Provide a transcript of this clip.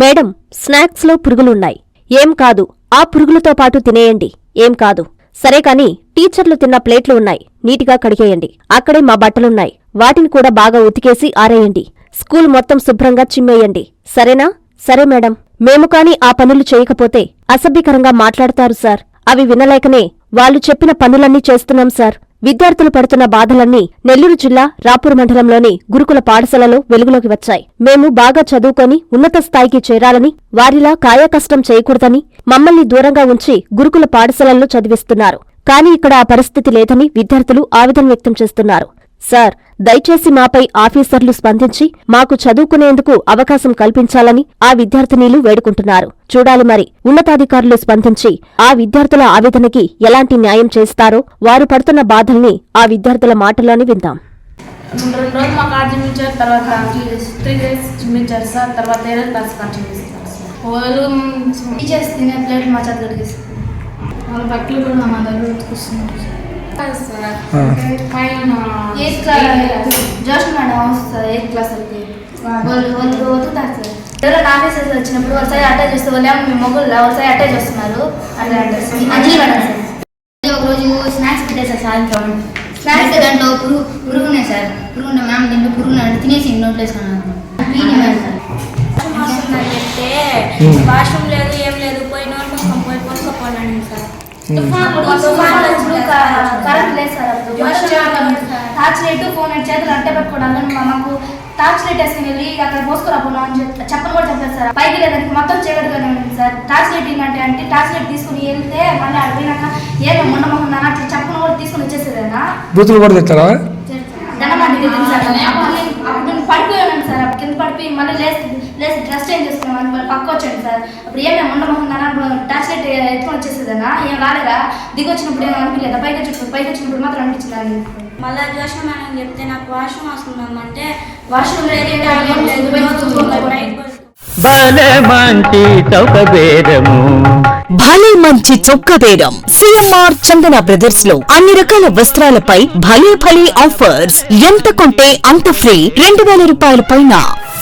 Madam స్నాక్స్లో పురుగులున్నాయి. ఏం కాదు ఆ పురుగులతో పాటు తినేయండి. ఏం కాదు. సరే కాని టీచర్లు తిన్న ప్లేట్లు ఉన్నాయి. నీటిగా కడిగేయండి. అక్కడే మా బట్టలున్నాయి. వాటిని కూడా బాగా ఉతికేసి ఆరేయండి. స్కూల్ మొత్తం శుభ్రంగా చిమ్మేయండి. సరేనా? సరే మేడం. మేము కాని ఆ పనులు చేయకపోతే అసభ్యకరంగా మాట్లాడతారు సార్. అవి వినలేకనే వాళ్ళు చెప్పిన పనులన్నీ చేస్తున్నాం సార్. విద్యార్థులు పడుతున్న బాధలన్నీ నెల్లూరు జిల్లా రాపూర్ మండలంలోని గురుకుల పాఠశాలలో వెలుగులోకి వచ్చాయి. మేము బాగా చదువుకొని ఉన్నత స్థాయికి చేరాలని వారిలా కాయకష్టం చేయకూడదని మమ్మల్ని దూరంగా ఉంచి గురుకుల పాఠశాలల్లో చదివిస్తున్నారు. కానీ ఇక్కడ ఆ పరిస్థితి లేదని విద్యార్థులు ఆవేదన వ్యక్తం చేస్తున్నారు. సార్ దయచేసి మాపై ఆఫీసర్లు స్పందించి మాకు చదువుకునేందుకు అవకాశం కల్పించాలని ఆ విద్యార్థినీలు వేడుకుంటున్నారు. చూడాలి మరి ఉన్నతాధికారులు స్పందించి ఆ విద్యార్థుల ఆవేదనకి ఎలాంటి న్యాయం చేస్తారో వారు పడుతున్న బాధల్ని ఆ విద్యార్థుల మాటల్లోనే విందాం. రెండు రోజులు మా కార్డు చూపించారు తర్వాత త్రీ డేస్ చూపించారు సార్ తర్వాత ఏదో క్లాస్ కార్డు చూపిస్తారు సార్. వాళ్ళు టీచర్స్ తినే ప్లేట్ మా చేత కడిగేస్తారు వాళ్ళ బట్టలు కూడా మా దగ్గర ఉతుకుస్తున్నారు సార్. జోష్ మేడం వస్తుంది ఎయిత్ క్లాస్ వాళ్ళకి వాళ్ళు వాళ్ళు వదులుతారు సార్. వచ్చినప్పుడు సైడ్ అటాచ్ చేస్తే వాళ్ళు ఏమో మీ మొగ్గులు సైడ్ అటాచ్ చేస్తున్నారు. సార్. Anjali madam sir. ఒక రోజు స్నాక్స్ పెట్టేసారు సాయంత్రం. స్నాక్స్ దాంట్లో పురుగు పురుగు ఉన్నాయి సార్. పురుగు ఉన్న మ్యామ్ దీంట్లో పురుగు ఉన్నాయి తినేసి నోట్లో వేసుకున్నాను. సార్. వాష్రూమ్ లేదు ఏం లేదు. పోయి నోట్ పోయి కొనుక్కోపోనండి సార్. కరెంట్ లేదు సార్ టార్చ్ లైట్ ఫోన్ చేతులు అట్టే పెట్టుకోవడానికి మాకు టార్చ్ లైట్ వేసుకుని వెళ్ళి అక్కడ పోసుకురాపోనా అని చెప్పి చెప్పని కూడా చెప్పలేదు సార్ పైకి లేదానికి మొత్తం చీకటిగానే ఉంది సార్ టార్చ్ లైట్ ఏంటంటే అంటే టార్చ్ లైట్ తీసుకుని వెళ్తే మళ్ళీ అక్కడ పోయినాక ఏమో ఉండమోహన్ అట్లా చెప్పని కూడా తీసుకుని వచ్చేసేదేనా బూతులు కూడా తెచ్చారా సార్ అప్పుడు పడిపోయాను సార్ కింద పడిపోయి మళ్ళీ లేచి లేచి డ్రెస్ చేంజ్ చేసుకున్నాను మళ్ళీ పక్క వచ్చాను సార్. అప్పుడు ఏమేమి ఉండమోహన్ టార్చ్ లైట్ ఎత్తుకొని వచ్చేసేదేనా ఏం రాలేదా? దిగి వచ్చినప్పుడు ఏం అనిపించలేదా? పైకి వచ్చినప్పుడు పైకి వచ్చినప్పుడు మాత్రం అనిపించింది మళ్ళా జోషం మేడం చెప్తే నాకు వాష్రూమ్ వాష్రూమ్ లేదు. లేదు. బయట కూర్చోండి. భలే మంచి చౌక బేరము భలే మంచి చొక్క బేరం సిఎంఆర్ చందన బ్రదర్స్లో అన్ని రకాల వస్త్రాలపై భలే భలే ఆఫర్స్. ఎంత కొంటే అంత ఫ్రీ. రెండు వేల రూపాయల పైన